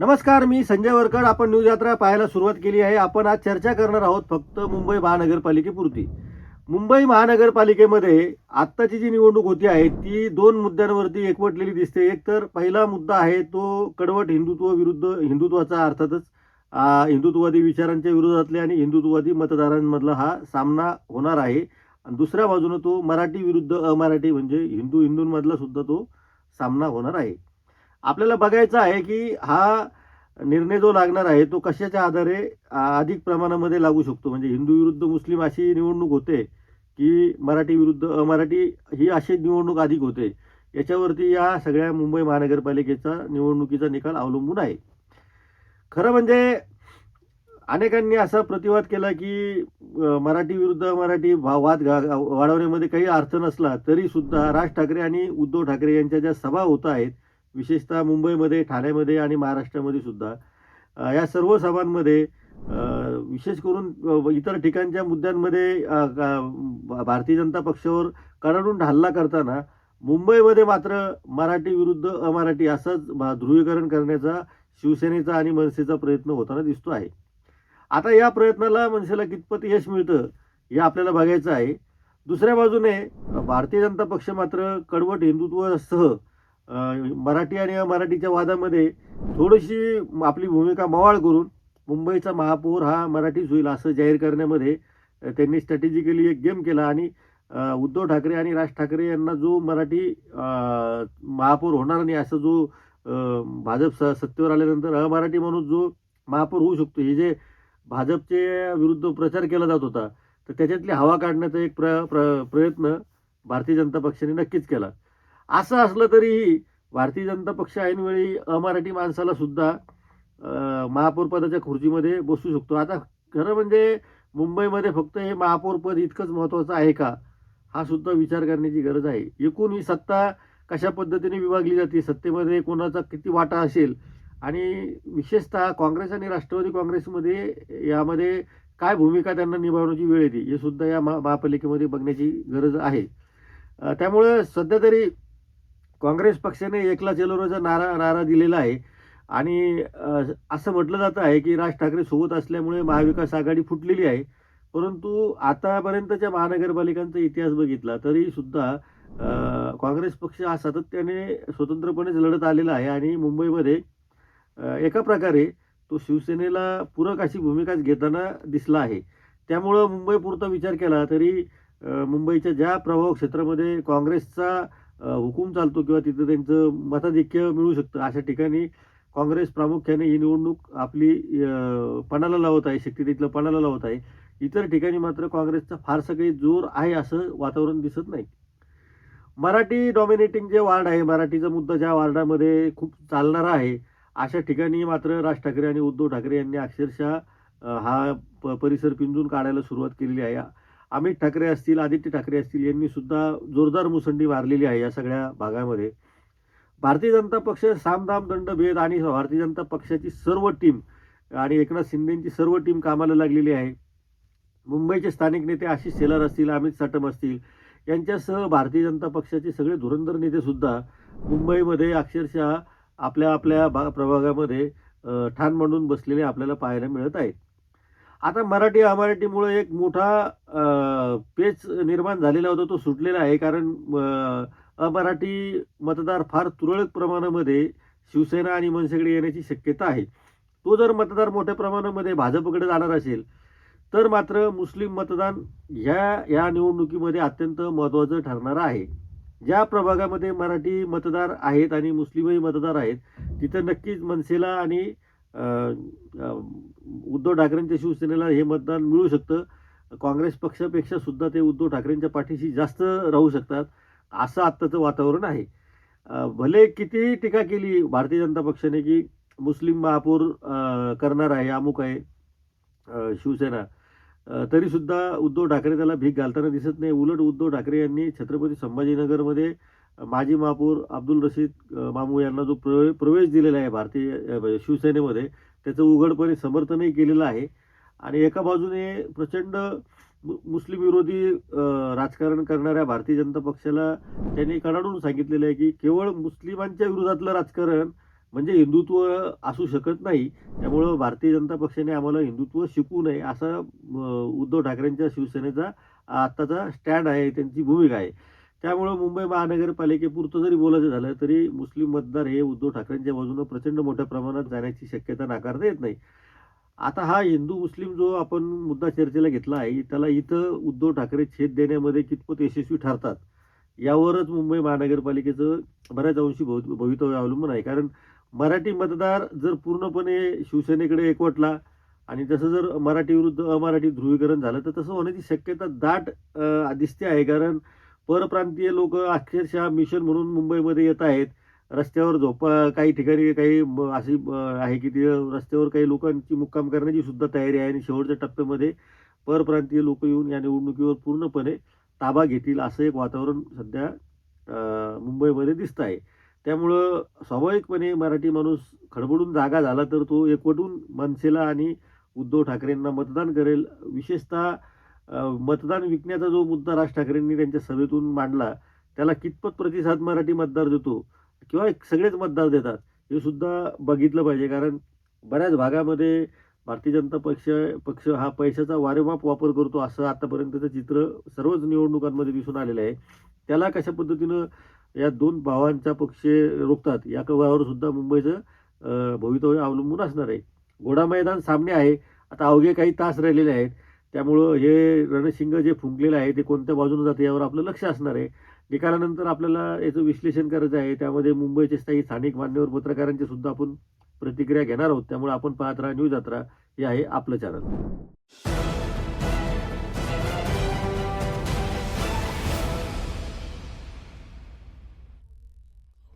नमस्कार मी संजय वरकड. आपण न्यूज यात्रा पाहायला सुरुवात केली आहे. आपण आज चर्चा करणार आहोत फक्त मुंबई महानगरपालिकेपुरती. मुंबई महानगरपालिकेमध्ये आत्ताची जी निवडणूक होती आहे ती दोन मुद्द्यांवरती एकवटलेली दिसते. एक तर पहिला मुद्दा आहे तो कडवट हिंदुत्व विरुद्ध हिंदुत्वाचा अर्थातच हिंदुत्ववादी विचारांच्या विरोधातले आणि हिंदुत्ववादी मतदारांमधला हा सामना होणार आहे. आणि दुसऱ्या बाजूनं तो मराठी विरुद्ध अमराठी म्हणजे हिंदू हिंदूंमधला सुद्धा तो सामना होणार आहे. आपल्याला बघायचं आहे की हा निर्णय जो लागणार आहे तो कशाच्या आधारे अधिक प्रमाणामध्ये लागू शकतो? म्हणजे हिंदू विरुद्ध मुस्लिम अशी निवडणूक होते की मराठी विरुद्ध अमराठी ही अशी निवडणूक अधिक होते. याच्यावरती या सगळ्या मुंबई महानगरपालिकेचा निवडणुकीचा निकाल अवलंबून आहे. खरं म्हणजे अनेकांनी असा प्रतिवाद केला की मराठी विरुद्ध मराठी भाव वाद घा- वाढवण्यामध्ये काही अर्थ नसला तरीसुद्धा राज ठाकरे आणि उद्धव ठाकरे यांच्या ज्या सभा होत आहेत विशेषतः मुंबईमध्ये ठाण्यामध्ये आणि महाराष्ट्रामध्ये सुद्धा. या सर्व सभांमध्ये विशेष करून इतर ठिकाणच्या मुद्द्यांमध्ये भारतीय जनता पक्षावर कडाडून हल्ला करताना मुंबईमध्ये मात्र मराठी विरुद्ध अमराठी असंच ध्रुवीकरण करण्याचा शिवसेनेचा आणि मनसेचा प्रयत्न होताना दिसतो आहे. आता या प्रयत्नाला मनसेला कितपत यश मिळतं हे आपल्याला बघायचं आहे. दुसऱ्या बाजूने भारतीय जनता पक्ष मात्र कडवट हिंदुत्वासह मराठी आणि मराठीच्या वादामध्ये थोडीशी आपली भूमिका मवाळ करून मुंबईचा महापौर हा मराठीच होईल असं जाहीर करण्यामध्ये त्यांनी स्ट्रॅटेजिकली एक गेम केला आणि उद्धव ठाकरे आणि राज ठाकरे यांना जो मराठी महापौर होणार नाही असं जो भाजप स- सत्तेवर आल्यानंतर अमराठी म्हणून जो महापौर होऊ शकतो हे जे भाजपचे विरुद्ध प्रचार केला जात होता तर त्याच्यातली हवा काढण्याचा एक प्र प्र प्रयत्न भारतीय जनता पक्षाने नक्कीच केला. असं असलं तरीही भारतीय जनता पक्ष ऐनवेळी अमराठी माणसाला सुद्धा महापौरपदाच्या खुर्चीमध्ये बसू शकतो. आता खरं म्हणजे मुंबईमध्ये फक्त हे महापौरपद इतकंच महत्त्वाचं आहे का? हा सुद्धा विचार करण्याची गरज आहे. एकूण ही सत्ता कशा पद्धतीने विभागली जाते सत्तेमध्ये कोणाचा किती वाटा असेल आणि विशेषतः काँग्रेस आणि राष्ट्रवादी काँग्रेसमध्ये यामध्ये काय भूमिका त्यांना निभावण्याची वेळ येते हे सुद्धा या महा महापालिकेमध्ये बघण्याची गरज आहे. त्यामुळं सध्या तरी काँग्रेस पक्षाने एकला चेलोराचा नारा नारा दिलेला आहे. आणि असं म्हटलं जातं आहे की राज ठाकरे सोबत असल्यामुळे महाविकास आघाडी फुटलेली आहे. परंतु आतापर्यंतच्या महानगरपालिकांचा इतिहास बघितला तरी सुद्धा काँग्रेस पक्ष हा सातत्याने स्वतंत्रपणेच लढत आलेला आहे आणि मुंबईमध्ये एका प्रकारे तो शिवसेनेला पूरक अशी भूमिकाच घेताना दिसला आहे. त्यामुळं मुंबईपुरता विचार केला तरी मुंबईच्या ज्या प्रभाव क्षेत्रामध्ये काँग्रेसचा हुकूम चालतो किंवा तिथं त्यांचं मताधिक्य मिळू शकतं. अशा ठिकाणी काँग्रेस प्रामुख्याने ही निवडणूक आपली पणाला लावत आहे शक्ती तिथलं पणाला लावत आहे. इतर ठिकाणी मात्र काँग्रेसचा फारसं काही जोर आहे असं वातावरण दिसत नाही. मराठी डॉमिनेटिंग जे वार्ड आहे मराठीचा मुद्दा ज्या वार्डामध्ये खूप चालणारा आहे अशा ठिकाणी मात्र राज ठाकरे आणि उद्धव ठाकरे यांनी अक्षरशः हा प परिसर पिंजून काढायला सुरुवात केलेली आहे. अमित ठाकरे असतील आदित्य ठाकरे असतील यांनी सुद्धा जोरदार मुसंडी मारलेली आहे या सगळ्या भागामध्ये. भारतीय जनता पक्ष सामदाम दंडभेद आणि भारतीय जनता पक्षाची सर्व टीम आणि एकनाथ शिंदेची सर्व टीम कामाला लागलेली आहे. मुंबईचे स्थानिक नेते आशिष शेलार असतील अमित साटम असतील यांच्यासह भारतीय जनता पक्षाचे सगळे धुरंधर नेतेसुद्धा मुंबईमध्ये अक्षरशः आपल्या आपल्या भा प्रभागामध्ये ठाण मांडून बसलेले आपल्याला पाहायला मिळत आहेत. आता मराठी अमराठीमुळे एक मोठा पेच निर्माण झालेला होता तो सुटलेला आहे. कारण अमराठी मतदार फार तुरळक प्रमाणामध्ये शिवसेना आणि मनसेकडे येण्याची शक्यता आहे. तो जर मतदार मोठ्या प्रमाणामध्ये भाजपकडे जाणार असेल तर मात्र मुस्लिम मतदान ह्या या निवडणुकीमध्ये अत्यंत महत्त्वाचं ठरणार आहे. ज्या प्रभागामध्ये मराठी मतदार आहेत आणि मुस्लिमही मतदार आहेत तिथं नक्कीच मनसेला आणि उद्धव ठाकरेंच्या शिवसेनेला हे मतदान मिळू शकतं. काँग्रेस पक्षापेक्षा सुद्धा ते उद्धव ठाकरेंच्या पाठीशी जास्त राहू शकतात. असं आत्ताचं वातावरण आहे. भले कितीही टीका केली भारतीय जनता पक्षाने की मुस्लिम महापौर करणार आहे अमुक आहे शिवसेना तरीसुद्धा उद्धव ठाकरे त्याला भीक घालताना दिसत नाही. उलट उद्धव ठाकरे यांनी छत्रपती संभाजीनगरमध्ये माजी महापौर अब्दुल रशीद मामू यांना जो प्रवे प्रवेश दिलेला आहे भारतीय शिवसेनेमध्ये त्याचं उघडपणे समर्थनही केलेलं आहे. आणि एका बाजूने प्रचंड मु- मुस्लिम विरोधी राजकारण करणाऱ्या भारतीय जनता पक्षाला त्यांनी कडाडून सांगितलेलं आहे की केवळ मुस्लिमांच्या विरोधातलं राजकारण म्हणजे हिंदुत्व असू शकत नाही. त्यामुळं भारतीय जनता पक्षाने आम्हाला हिंदुत्व शिकू नये असा उद्धव ठाकरेंच्या शिवसेनेचा आत्ताचा स्टँड आहे त्यांची भूमिका आहे. त्यामुळं मुंबई महानगरपालिकेपुरतं जरी बोलायचं झालं तरी मुस्लिम मतदार हे उद्धव ठाकरेंच्या बाजूनं प्रचंड मोठ्या प्रमाणात जाण्याची शक्यता नाकारता येत नाही. आता हा हिंदू मुस्लिम जो आपण मुद्दा चर्चेला घेतला आहे त्याला इथं उद्धव ठाकरे छेद देण्यामध्ये कितपत यशस्वी ठरतात यावरच मुंबई महानगरपालिकेचं बऱ्याच अंशी भव- भवितव्य अवलंबून आहे. कारण मराठी मतदार जर पूर्णपणे शिवसेनेकडे एकवटला आणि जसं जर मराठी विरुद्ध अमराठी ध्रुवीकरण झालं तर तसं होण्याची शक्यता दाट दिसते आहे. कारण परप्रांतीय लोक अक्षरशः मिशन म्हणून मुंबईमध्ये येत आहेत. रस्त्यावर झोपा काही ठिकाणी काही म- अशी आहे की ते रस्त्यावर काही लोकांची मुक्काम करण्याची सुद्धा तयारी आहे आणि शेवटच्या टप्प्यामध्ये परप्रांतीय लोक येऊन या निवडणुकीवर पूर्णपणे ताबा घेतील असं एक वातावरण सध्या मुंबईमध्ये दिसतं आहे. त्यामुळं स्वाभाविकपणे मराठी माणूस खडबडून जागा झाला तर तो एकवटून मनसेला आणि उद्धव ठाकरेंना मतदान करेल. विशेषतः मतदान विकण्याचा जो मुद्दा राज ठाकरेंनी त्यांच्या सभेतून मांडला त्याला कितपत प्रतिसाद मराठी मतदार देतो किंवा एक सगळेच मतदार देतात हे सुद्धा बघितलं पाहिजे. कारण बऱ्याच भागामध्ये भारतीय जनता पक्ष पक्ष हा पैशाचा वारेमाप वापर करतो असं आतापर्यंतचं चित्र सर्वच निवडणुकांमध्ये दिसून आलेलं आहे. त्याला कशा पद्धतीनं या दोन भावांचा पक्ष रोखतात या कवावर सुद्धा मुंबईचं भवितव्य अवलंबून असणार आहे. घोडा मैदान सामने आहे. आता अवघे काही तास राहिलेले आहेत. त्यामुळं हे रणशिंग जे फुंकलेलं आहे ते कोणत्या बाजूने जाते यावर आपलं लक्ष असणार आहे. निकालानंतर आपल्याला याचं विश्लेषण करायचं आहे. त्यामध्ये मुंबईचे स्थायी स्थानिक मान्यवर पत्रकारांची सुद्धा आपण प्रतिक्रिया घेणार आहोत. त्यामुळे आपण पाहत राहा न्यूज यात्रा हे आहे आपलं चॅनल